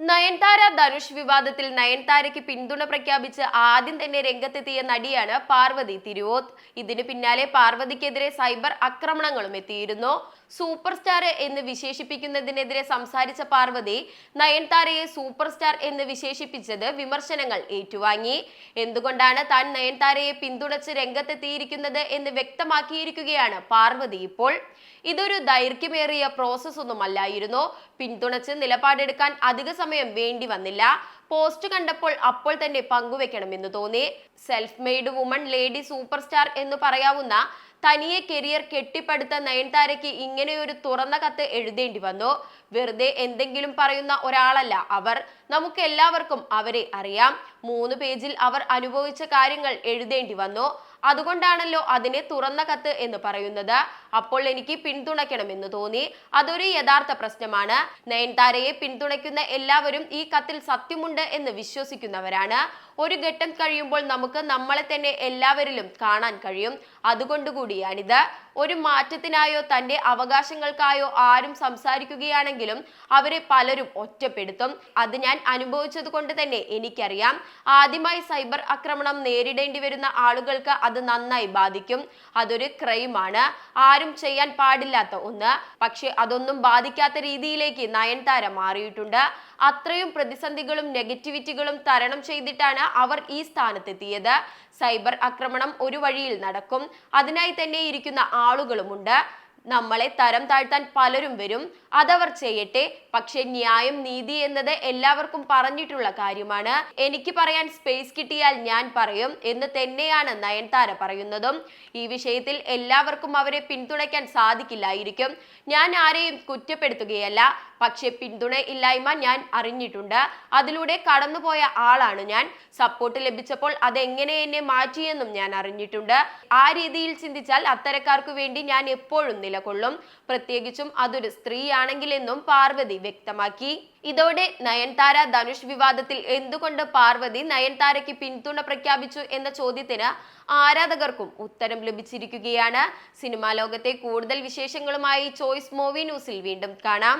നയൻതാര ധനുഷ് വിവാദത്തിൽ നയൻതാരയ്ക്ക് പിന്തുണ പ്രഖ്യാപിച്ച് ആദ്യം തന്നെ രംഗത്തെത്തിയ നടിയാണ് പാർവതി തിരുവോത്ത് ഇതിനു പിന്നാലെ പാർവതിക്കെതിരെ സൈബർ ആക്രമണങ്ങളും എത്തിയിരുന്നു. സൂപ്പർ സ്റ്റാർ എന്ന് വിശേഷിപ്പിക്കുന്നതിനെതിരെ സംസാരിച്ച പാർവതി നയൻതാരയെ സൂപ്പർ സ്റ്റാർ എന്ന് വിശേഷിപ്പിച്ചത് വിമർശനങ്ങൾ ഏറ്റുവാങ്ങി. എന്തുകൊണ്ടാണ് താൻ നയൻതാരയെ പിന്തുണച്ച് രംഗത്തെത്തിയിരിക്കുന്നത് എന്ന് വ്യക്തമാക്കിയിരിക്കുകയാണ് പാർവതി ഇപ്പോൾ. ഇതൊരു ദൈർഘ്യമേറിയ പ്രോസസ് ഒന്നുമല്ലായിരുന്നു. പിന്തുണച്ച് നിലപാടെടുക്കാൻ അധിക സമയം വേണ്ടി വന്നില്ല. പോസ്റ്റ് കണ്ടപ്പോൾ അപ്പോൾ തന്നെ പങ്കുവെക്കണമെന്ന് തോന്നി. Self made woman lady super star എന്ന് പറയാവുന്ന തനിയെ കരിയർ കെട്ടിപ്പടുത്ത നയൻതാരയ്ക്ക് ഇങ്ങനെയൊരു തുറന്ന കത്ത് എഴുതേണ്ടി വന്നു. വെറുതെ എന്തെങ്കിലും പറയുന്ന ഒരാളല്ല അവർ. നമുക്ക് എല്ലാവർക്കും അവരെ അറിയാം. മൂന്ന് പേജിൽ അവർ അനുഭവിച്ച കാര്യങ്ങൾ എഴുതേണ്ടി വന്നു. അതുകൊണ്ടാണല്ലോ അതിനെ തുറന്ന കത്ത് എന്ന് പറയുന്നത്. അപ്പോൾ എനിക്ക് പിന്തുണയ്ക്കണമെന്ന് തോന്നി. അതൊരു യഥാർത്ഥ പ്രശ്നമാണ്. നയൻതാരയെ പിന്തുണയ്ക്കുന്ന എല്ലാവരും ഈ കത്തിൽ സത്യമുണ്ട് എന്ന് വിശ്വസിക്കുന്നവരാണ്. ഒരു ഘട്ടം കഴിയുമ്പോൾ നമുക്ക് നമ്മളെ തന്നെ എല്ലാവരിലും കാണാൻ കഴിയും. അതുകൊണ്ടുകൂടിയാണിത്. ഒരു മാറ്റത്തിനായോ തന്റെ അവകാശങ്ങൾക്കായോ ആരും സംസാരിക്കുകയാണെങ്കിലും അവരെ പലരും ഒറ്റപ്പെടുത്തും. അത് ഞാൻ അനുഭവിച്ചത് കൊണ്ട് തന്നെ എനിക്കറിയാം. ആദ്യമായി സൈബർ ആക്രമണം നേരിടേണ്ടി വരുന്ന ആളുകൾക്ക് അത് നന്നായി ബാധിക്കും. അതൊരു ക്രൈമാണ്. ആരും ചെയ്യാൻ പാടില്ലാത്ത ഒന്ന്. പക്ഷെ അതൊന്നും ബാധിക്കാത്ത രീതിയിലേക്ക് നയൻതാര മാറിയിട്ടുണ്ട്. അത്രയും പ്രതിസന്ധികളും നെഗറ്റിവിറ്റികളും തരണം ചെയ്തിട്ടാണ് അവർ ഈ സ്ഥാനത്തെത്തിയത്. സൈബർ ആക്രമണം ഒരു വഴിയിൽ നടക്കും. അതിനായി തന്നെ ഇരിക്കുന്ന ആളുകളുമുണ്ട്. നമ്മളെ തരം താഴ്ത്താൻ പലരും വരും. അതവർ ചെയ്യട്ടെ. പക്ഷെ ന്യായം നീതി എന്നത് എല്ലാവർക്കും പറഞ്ഞിട്ടുള്ള കാര്യമാണ്. എനിക്ക് പറയാൻ സ്പേസ് കിട്ടിയാൽ ഞാൻ പറയും എന്ന് തന്നെയാണ് നയൻതാര പറയുന്നതും. ഈ വിഷയത്തിൽ എല്ലാവർക്കും അവരെ പിന്തുണയ്ക്കാൻ സാധിക്കില്ലായിരിക്കും. ഞാൻ ആരെയും കുറ്റപ്പെടുത്തുകയല്ല. പക്ഷെ പിന്തുണ ഇല്ലായ്മ ഞാൻ അറിഞ്ഞിട്ടുണ്ട്. അതിലൂടെ കടന്നുപോയ ആളാണ് ഞാൻ. സപ്പോർട്ട് ലഭിച്ചപ്പോൾ അതെങ്ങനെ എന്നെ മാറ്റിയെന്നും ഞാൻ അറിഞ്ഞിട്ടുണ്ട്. ആ രീതിയിൽ ചിന്തിച്ചാൽ അത്തരക്കാർക്ക് വേണ്ടി ഞാൻ എപ്പോഴും നിലകൊള്ളും. പ്രത്യേകിച്ചും അതൊരു സ്ത്രീയാണെങ്കിലെന്നും പാർവതി വ്യക്തമാക്കി. ഇതോടെ നയൻതാര ധനുഷ് വിവാദത്തിൽ എന്തുകൊണ്ട് പാർവതി നയൻതാരയ്ക്ക് പിന്തുണ പ്രഖ്യാപിച്ചു എന്ന ചോദ്യത്തിന് ആരാധകർക്കും ഉത്തരം ലഭിച്ചിരിക്കുകയാണ്. സിനിമാ ലോകത്തെ കൂടുതൽ വിശേഷങ്ങളുമായി ചോയ്സ് മൂവി ന്യൂസിൽ വീണ്ടും കാണാം.